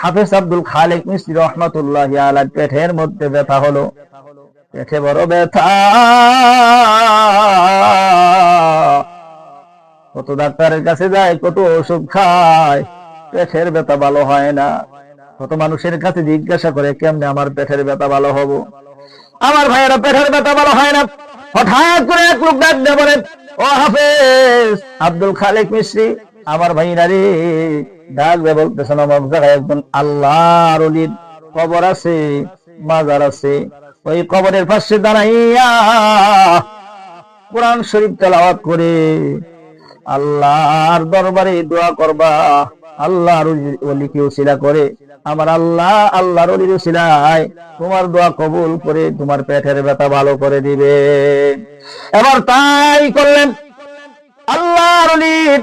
হাফেজ আব্দুল খালেক মিস্ত্রি রহমাতুল্লাহ আলাই পেটের মধ্যে ব্যথা হলো। পেটে বড় ব্যথা। কত ডাক্তারের কাছে যায়, কত ওষুধ খায়, পেটের ব্যথা ভালো হয় না। কত মানুষের কাছে জিজ্ঞাসা করে, কেমনে আমার পেটের ব্যথা ভালো হব? আমার ভাইয়েরা, পেটের ব্যথা ভালো হয় না। হঠাৎ করে এক লোক ডাক দিয়ে ও হাফেজ আব্দুল খালেক মিস্ত্রি আমার ভাইরা রে ডাক বলতেছেন আমার জায়গায় একজন আল্লাহর অলির কবর আছে, মাজার আছে। ওই কবরের পাশে দাঁড়াইয়া কোরআন শরীফ তেলাওয়াত করে আল্লাহর দরবারে দোয়া করবা, আল্লাহর অলিকে উসিলা করে? আমার আল্লাহ, আল্লাহর অলির উসিলায় তোমার দোয়া কবুল করে তোমার পেটের ব্যথা ভালো করে দিবে। এবার তাই করলেন আল্লাহর অলির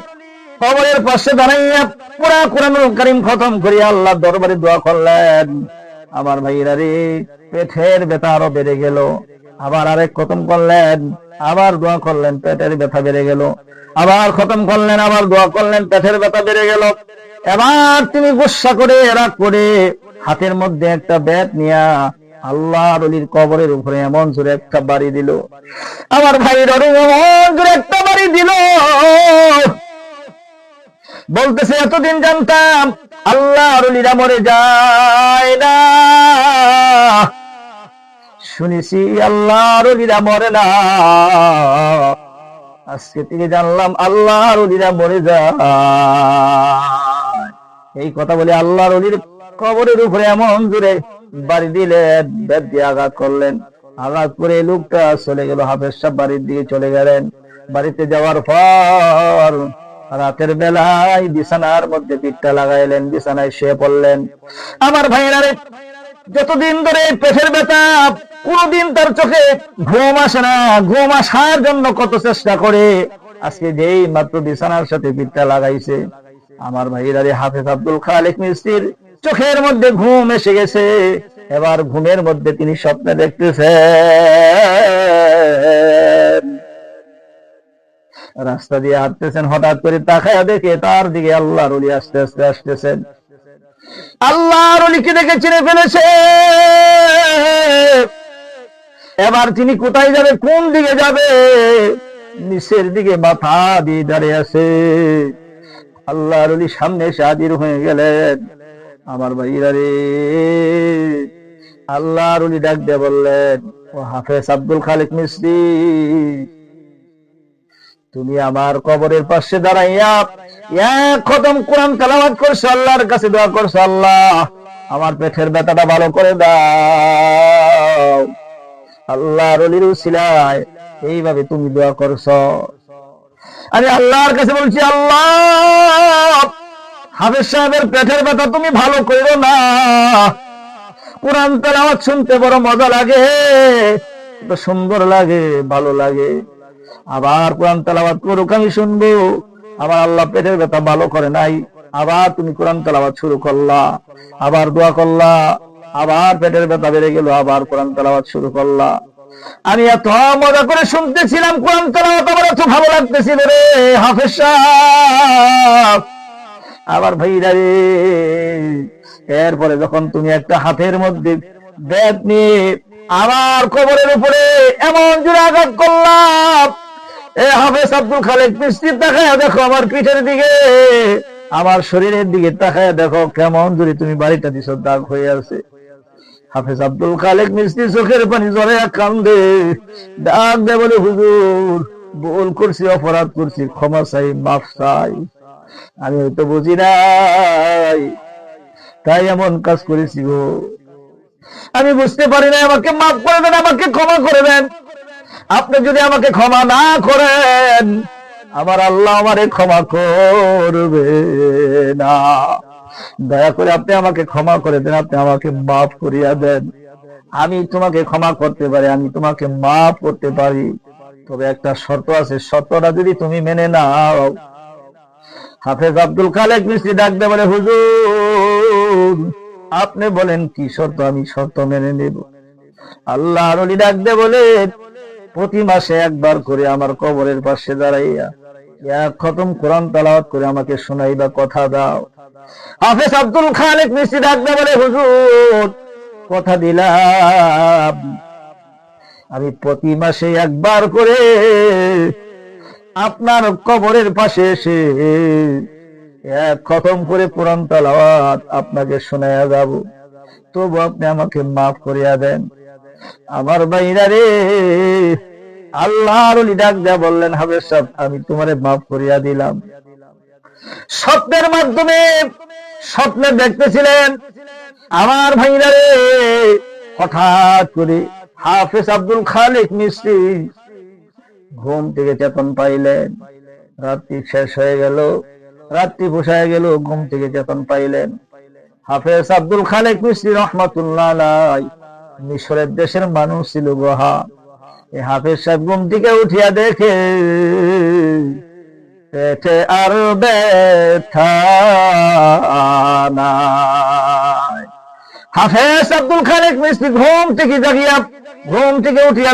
কবরের পাশে দাঁড়াইয়া পুরা কোরআনুল কারিম খতম করিয়া আল্লাহ দরবারে দোয়া করলেন। আমার ভাইরা রে, পেটের ব্যথা আরও বেড়ে গেল। আবার আরেক খতম করলেন, আবার দোয়া করলেন, পেটের ব্যথা বেড়ে গেল। আবার খতম করলেন, আবার দোয়া করলেন, পেটের ব্যথা বেড়ে গেল। এবার তিনি গুসা করে রাগ করে হাতের মধ্যে একটা ব্যাট নিয়া আল্লাহ রলির কবরের উপরে এমন জোরে একটা বাড়ি দিল। আমার ভাই রবি এমন জোরে একটা বাড়ি দিল। বলতেছে, এতদিন জানতাম আল্লাহ রলিরা মরে যায় না। শুনেছি আল্লাহ রলিরা মরে না। আজকে থেকে জানলাম আল্লাহ রলিরা মরে যায়। এই কথা বলে আল্লাহ রলির কবরের উপরে এমন জোরে বাড়ি দিলেন বেদ দিয়ে আঘাত করলেন। আঘাত করে লোকটা চলে গেল, হাফেজ সাহেব বাড়ির দিকে চলে গেলেন। বাড়িতে যাওয়ার পর রাতের বেলায় বিছানার মধ্যে পিঠটা লাগাইলেন, বিছানায় শুয়ে পড়লেন। আমার ভাইয়েরা যতদিন ধরে পেটের ব্যথা, কোনদিন তার চোখে ঘুম আসে না। ঘুম আসার জন্য কত চেষ্টা করে। আজকে যেই মাত্র বিছানার সাথে পিঠটা লাগাইছে, আমার ভাইয়েরা হাফেজ আব্দুল খালেক মিস্ত্রির চোখের মধ্যে ঘুম এসে গেছে। এবার ঘুমের মধ্যে তিনি স্বপ্নে দেখতেছেন। রাস্তা দিয়ে হাঁটতেছেন, হঠাৎ করে তাকায়া দেখে তার দিকে আল্লাহর অলি আস্তে আস্তে আসতেছেন। আল্লাহর অলিকে দেখে চিনে ফেলেছে। এবার তিনি কোথায় যাবে, কোন দিকে যাবে? নিচের দিকে মাথা দিয়ে দাঁড়িয়ে আছে। আল্লাহর অলি সামনে এসে হাজির হয়ে গেলেন। আমার ভাইরা রে, আল্লাহর অলি ডাক দিয়ে বললেন, ও হাফেজ আব্দুল খালিক মিস্ত্রি তুমি আমার কবরের পাশে দাঁড়াইয়া করছ কাছে দোয়া আল্লাহ, আমার পেটের ব্যথাটা ভালো করে দাও। আল্লাহ রলির এইভাবে তুমি দোয়া করছ। আমি আল্লাহর কাছে বলছি, আল্লাহ, হাফেজ সাহেবের পেটের ব্যথা তুমি ভালো করো না। কোরআন তেলাওয়াত শুনতে বড় মজা লাগে সুন্দর লাগে, ভালো লাগে। আবার কোরআন তেলাওয়াত করুক, আমি শুনব। আবার আল্লাহ পেটের ব্যথা ভালো করে নাই, আবার তুমি কোরআন তেলাওয়াত শুরু করলা, আবার দোয়া করলা, আবার পেটের ব্যথা বেড়ে গেল, আবার কোরআন তেলাওয়াত শুরু করলা। আমি এত মজা করে শুনতেছিলাম, কোরআন তেলাওয়াত আমার এত ভালো লাগতেছিল রে, হাফেজ সাহেব। আবার ভাইরা রে, এরপরে যখন তুমি একটা হাতের মধ্যে ব্যাগ নিয়ে আমার কবরের উপরে এমন জোরে আঘাত করলাম হাফেজ আব্দুল খালেক তাকায় দেখো আমার পিঠের দিকে। আমার শরীরের দিকে তাকায় দেখো কেমন তুমি বাড়িটা দিছ, দাগ হয়ে আছে। হাফেজ আব্দুল খালেক চোখের পানি কান্দে। দে বলে, হুজুর, ভুল করছি, অপরাধ করছি, ক্ষমা চাই, মাফ চাই। আমি হয়তো বুঝি নাই, তাই এমন কাজ করেছি গো। আমি বুঝতে পারি না আমাকে মাফ করে দেন, আমাকে ক্ষমা করে দেন। আপনি যদি আমাকে ক্ষমা না করেন, আমার আল্লাহ আমারে ক্ষমা করবে না। দয়া করে আপনি আমাকে ক্ষমা করে দেন, আপনি আমাকে মাফ করিয়া দেন। আমি তোমাকে ক্ষমা করতে পারি, আমি তোমাকে মাফ করতে পারি। তবে একটা শর্ত আছে, শর্তটা যদি তুমি মেনে নাও, হাফেজ আব্দুল খালেক মিস্ত্রি ডাকতে বলে, হুজুর, আপনি বলেন কি শর্ত? আমি শর্ত মেনে নেব। আল্লাহ ডাকতে বলে প্রতি মাসে একবার করে আমার কবরের পাশে দাঁড়াইয়া এক খতম কোরআন তালাওয়াত করে আমাকে শোনাইবা কথা দাও। হাফেজ আব্দুল খালেক মিস্ত্রি ডাকতে বলে, হুজুর, কথা দিলাম। আমি প্রতি মাসে একবার করে আপনার কবরের পাশে এসে এক খতম করে কোরআন তালাওয়াত আপনাকে শোনায়া যাব। তবু আপনি আমাকে মাফ করিয়া দেন। আমার বাইরা রে, আল্লাহর ডাক দেয়া বললেন হাবের সাহেব, আমি তোমারে মাফ করিয়া দিলাম। স্বপ্নের মাধ্যমে স্বপ্নে দেখতেছিলেন আমার ভাইরা রে, হঠাৎ করে হাফেজ আব্দুল খালিক মিস্ত্রি ঘুম থেকে চেতন পাইলেন। রাত্রি শেষ হয়ে গেল, রাত্রি পোষায় গেল, ঘুম থেকে চেতন পাইলেন। হাফেজ আব্দুল খালেক মিস্ত্রি রহমাতুল্লাহ মিশরের দেশের মানুষ ছিল গোহা এই হাফেজ সাহেব ঘুম থেকে উঠিয়া দেখে পেটে আর ব্যথা। হাফেজ আব্দুল খালেক মিস্ত্রি ঘুম থেকে জাগিয়া, ঘুম থেকে উঠিয়া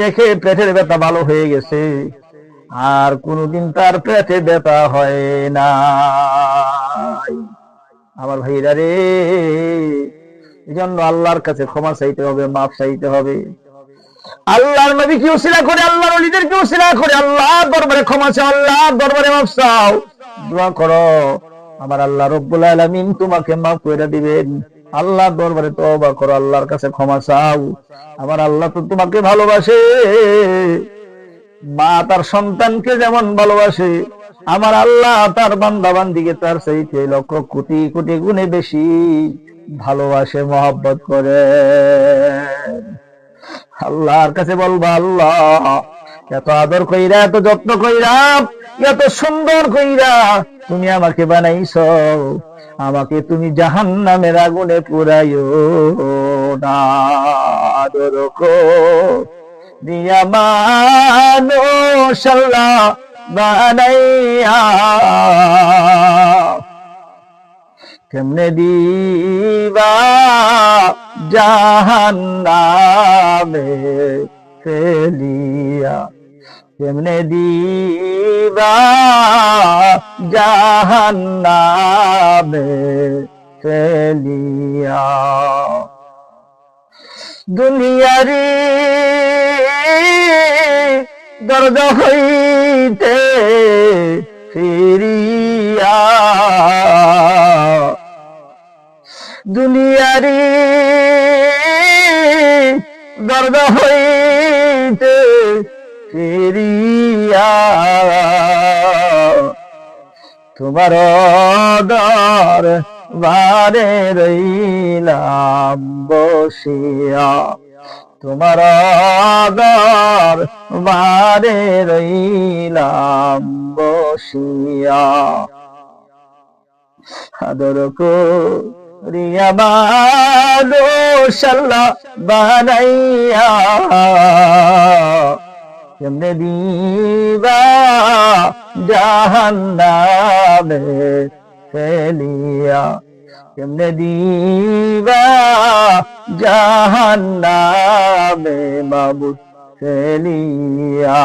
দেখে পেটের ব্যথা ভালো হয়ে গেছে। আর কোনদিন তার পেটে ব্যথা হয় না আমার ভাইরা রে এই জন্য আল্লাহর কাছে ক্ষমা চাইতে হবে, মাফ চাইতে হবে। আল্লাহর নবী কি উসিলা করে? আল্লাহর ওলিদের কি উসিলা করে? আল্লাহ দরবারে ক্ষমা চাও আল্লাহ দরবারে মাফ চাও। দোয়া করো, আমার আল্লাহ রব্বুল আলামিন তোমাকে মাফ করে দিবেন। আল্লাহ দরবারে তওবা করো, আল্লাহর কাছে ক্ষমা চাও। আমার আল্লাহ তো তোমাকে ভালোবাসে। মা তার সন্তানকে যেমন ভালোবাসে আমার আল্লাহ তার বান্দা দিকে তার চাইতে লক্ষ কোটি কোটি গুণে বেশি ভালোবাসে, মহব্বত করে। আল্লাহর কাছে বলবা, আল্লাহ, এত আদর কইরা, এত যত্ন কইরা, এত সুন্দর কইরা তুমি আমাকে বানাইছ, আমাকে তুমি জাহান নামের আগুনে পুরাইও না। আদর কো দিয়া মানুষ আল্লাহ বানাইয়া কেমনে দিবা জাহান্নামে ফেলিয়া কেমনে দিবা জাহান্নামে ফেলিয়া দুনিয়ারি দরদ হইতে ফিরিয়া। দুনিয়ারি দরদ হইতে ফিরিয়া। তোমার দর বারে রইলাম বসিয়া। তোমার দর বারে রইলাম বসিয়া। আদর করিয়া মানুষাল্লা বানাইয়া। কেমনে দিবা জাহান্নামে ফেলিয়া। কেমনে দিবা জাহান্নামে মাবুদ ফেলিয়া